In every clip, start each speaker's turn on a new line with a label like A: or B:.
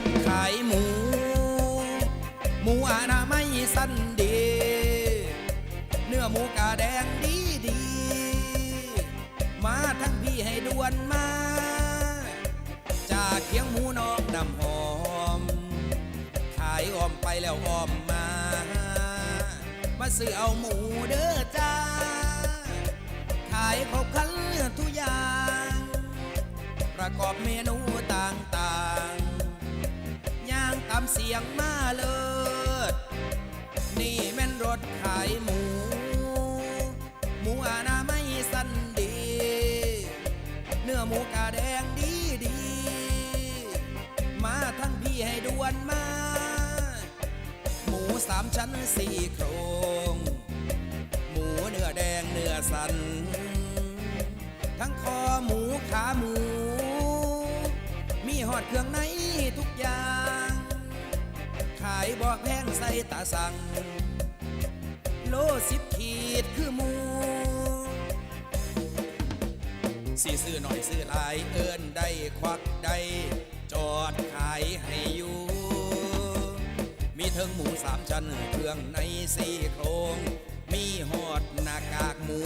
A: ถขายหมู หมูอนามัยสั้นดย์เนื้อหมูกาแดงดีดี มาทั้งพี่ให้ด่วนมา จากเคียงหมูนอกนำหอม ขายอ้อมไปแล้วอ้อมมา มาซื้อเอาหมูเด้อจ้า ขายครบคันทุกอย่าง ประกอบเมนูต่างๆย่าง ตามเสียงมาเลิศนี่แม่นรถขายหมู หมูอนาไมัยสันดี เนื้อหมูกาแดงดีดี มาทั้งพี่ให้ด่วนมา หมูสามชั้นสี่โครง หมูเนื้อแดงเนื้อสัน ทั้งคอหมูขาหมู มีหอดเครื่องในทุกอย่างายบอกแพงใส่ตาสั่ง โลสิบขีดคือมูสีซื้อหน่อยซื้อหลายเอิ้นได้ควักได้จอดขายให้อยู่ มีเทิงหมูสามชั้นเครื่องในสี่โครง มีหอดหน้ากากหมู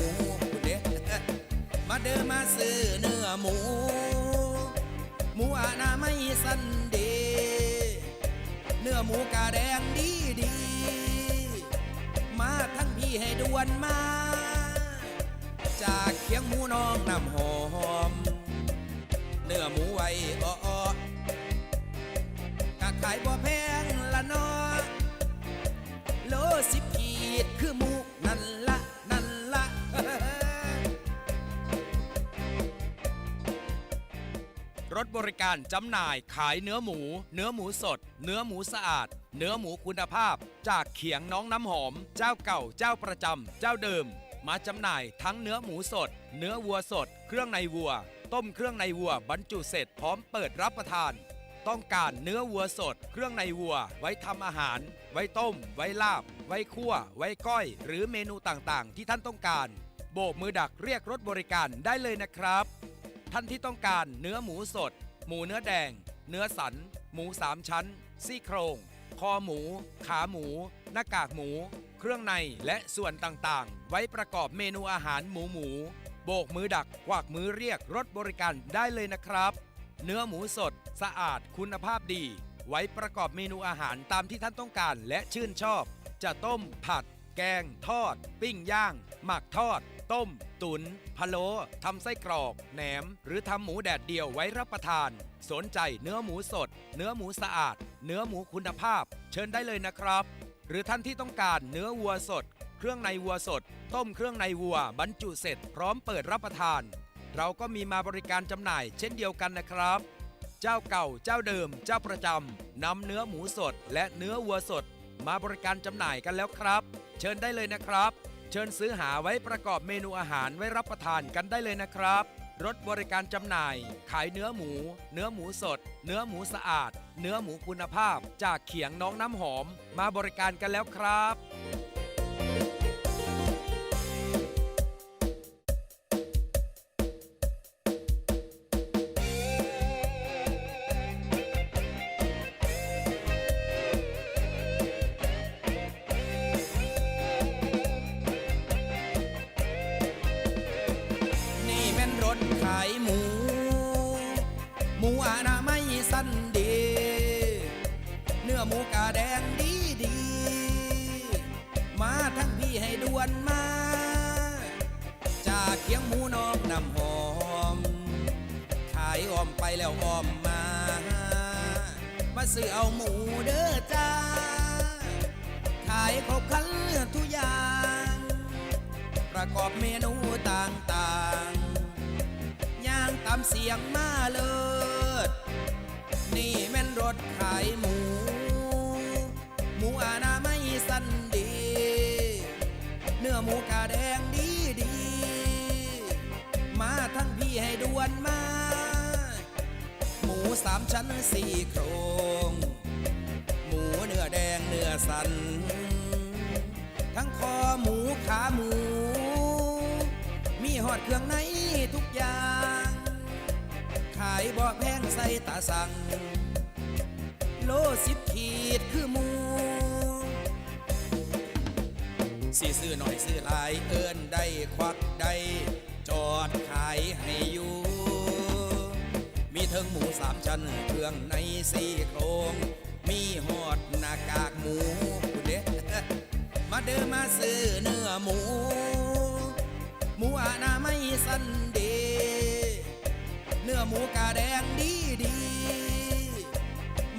A: เด้มาเดินมาซื้อเนื้อหมู หมูอนาไมัยสันเดย์ เนื้อหมูกะแดงดีดี มาทั้งพี่ให้ด่วนมา จากเคียงหมูน้องน้ำหอม เนื้อหมูไว้อ้อกะขายบ่แพงละนอโลสิบขีดคือหมูนั่นละ
B: รถบริการจำหน่ายขายเนื้อหมู เนื้อหมูสด เนื้อหมูสะอาด เนื้อหมูคุณภาพ จากเขียงน้องน้ำหอม เจ้าเก่าเจ้าประจำเจ้าเดิม มาจำหน่ายทั้งเนื้อหมูสด เนื้อวัวสด เครื่องในวัว ต้มเครื่องในวัวบรรจุเสร็จพร้อมเปิดรับประทาน ต้องการเนื้อวัวสด เครื่องในวัว ไว้ทำอาหาร ไว้ต้ม ไว้ลาบ ไว้คั่ว ไว้ก้อย หรือเมนูต่างๆ ที่ท่านต้องการ โบกมือดักเรียกรถบริการได้เลยนะครับ ท่านที่ต้องการเนื้อหมูสด หมูเนื้อแดง เนื้อสัน หมูสามชั้น ซี่โครง คอหมู ขาหมู หน้ากากหมู เครื่องในและส่วนต่างๆ ไว้ประกอบเมนูอาหารหมูหมู โบกมือดักกวักมือเรียกรถบริการได้เลยนะครับ เนื้อหมูสด สะอาดคุณภาพดี ไว้ประกอบเมนูอาหารตามที่ท่านต้องการและชื่นชอบ จะต้มผัด แกง ทอด ปิ้งย่าง หมักทอด ต้ม ตุนพะโล้ทำไส้กรอก แหนม หรือทำหมูแดดเดียวไว้รับประทาน สนใจเนื้อหมูสด เนื้อหมูสะอาด เนื้อหมูคุณภาพ เชิญได้เลยนะครับ หรือท่านที่ต้องการเนื้อวัวสด เครื่องในวัวสด ต้มเครื่องในวัว บรรจุเสร็จ พร้อมเปิดรับประทาน เราก็มีมาบริการจำหน่ายเช่นเดียวกันนะครับ เจ้าเก่าเจ้าเดิม เจ้าประจำนำเนื้อหมูสด และเนื้อวัวสด มาบริการจำหน่ายกันแล้วครับ เชิญได้เลยนะครับ เชิญซื้อหาไว้ประกอบเมนูอาหารไว้รับประทานกันได้เลยนะครับ รถบริการจำหน่าย ขายเนื้อหมู เนื้อหมูสด เนื้อหมูสะอาด เนื้อหมูคุณภาพ จากเขียงน้องน้ำหอม มาบริการกันแล้วครับ
A: แม่นขายหมู หมูอนาไมัยสันดย์เนื้อหมูกาแดงดีดี มาทั้งพี่ให้ด่วนมา จากเคียงหมูนอกนำหอม ขายอ้อมไปแล้วอ้อมมา มาซื้อเอาหมูเด้อจ้า ขายครบคันทุกอย่างประกอบเมนูต่างๆามเสียงมาเลิศนี่แม่นรถขายหมู หมูอานาไมัยสันดี เนื้อหมูกาแดงดีดี มาทั้งพี่ให้ด่วนมา หมูสามชั้นสี่โครง หมูเนื้อแดงเนื้อสัน ทั้งคอหมูขาหมู มีหอดเครื่องในทุกอย่าง ขายบ่แพงใส่ตาสั่ง โลสิบขีดคือมูสิซื้อหน่อยซื้อหลายเอิ้นได้ควักได้จอดขายให้อยู่ มีเทิงหมูสามชั้นเครื่องในสี่โครง มีหอดหน้ากากหมูคุณเด้มาเดินมาซื้อเนื้อหมู หมูอานาไม่สันเดย์เนื้อ หมูกะแดงดีดี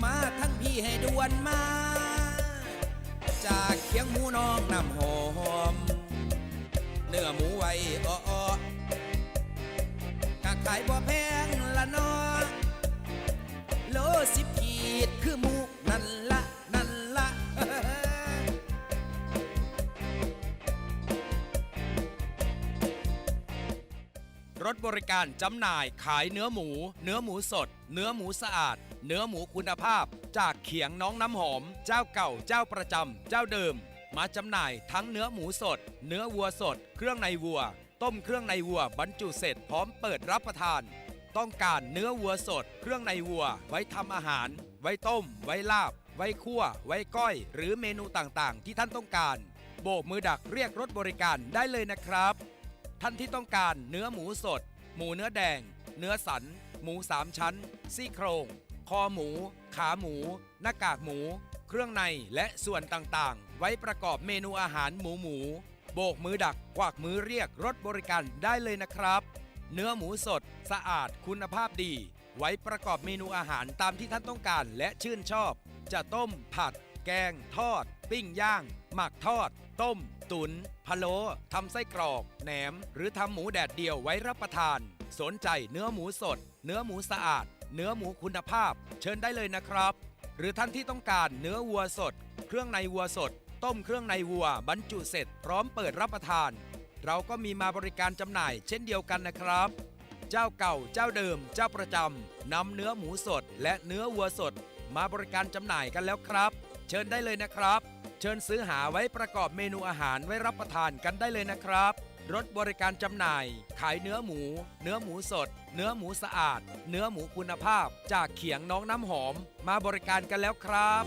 A: มาทั้งพี่ให้ด่วนมา จากเคียงหมูน้องน้ำหอม เนื้อหมูไว้อ้อกะขายบ่แพงละนอโลสิบขีดคือหมูนั่นละ
B: รถบริการจำหน่ายขายเนื้อหมู เนื้อหมูสด เนื้อหมูสะอาด เนื้อหมูคุณภาพ จากเขียงน้องน้ำหอม เจ้าเก่าเจ้าประจำเจ้าเดิม มาจำหน่ายทั้งเนื้อหมูสด เนื้อวัวสด เครื่องในวัว ต้มเครื่องในวัวบรรจุเสร็จพร้อมเปิดรับประทาน ต้องการเนื้อวัวสด เครื่องในวัว ไว้ทำอาหาร ไว้ต้ม ไว้ลาบ ไว้คั่ว ไว้ก้อย หรือเมนูต่างๆ ที่ท่านต้องการ โบกมือดักเรียกรถบริการได้เลยนะครับ ท่านที่ต้องการเนื้อหมูสด หมูเนื้อแดง เนื้อสัน หมูสามชั้น ซี่โครง คอหมู ขาหมู หน้ากากหมู เครื่องในและส่วนต่างๆ ไว้ประกอบเมนูอาหารหมูหมู โบกมือดักกวักมือเรียกรถบริการได้เลยนะครับ เนื้อหมูสดสะอาดคุณภาพดี ไว้ประกอบเมนูอาหารตามที่ท่านต้องการและชื่นชอบ จะต้มผัด แกง ทอด ปิ้งย่าง หมักทอด ต้ม ตุนพะโล้ทำไส้กรอกแหนม หรือทำหมูแดดเดียวไว้รับประทาน สนใจเนื้อหมูสด เนื้อหมูสะอาด เนื้อหมูคุณภาพ เชิญได้เลยนะครับ หรือท่านที่ต้องการเนื้อวัวสด เครื่องในวัวสด ต้มเครื่องในวัว บรรจุเสร็จ พร้อมเปิดรับประทาน เราก็มีมาบริการจำหน่ายเช่นเดียวกันนะครับเจ้าเก่าเจ้าเดิมเจ้าประจำนำเนื้อหมูสดและเนื้อวัวสด มาบริการจำหน่ายกันแล้วครับ เชิญได้เลยนะครับ เชิญซื้อหาไว้ประกอบเมนูอาหารไว้รับประทานกันได้เลยนะครับ รถบริการจำหน่าย ขายเนื้อหมู เนื้อหมูสด เนื้อหมูสะอาด เนื้อหมูคุณภาพ จากเขียงน้องน้ำหอม มาบริการกันแล้วครับ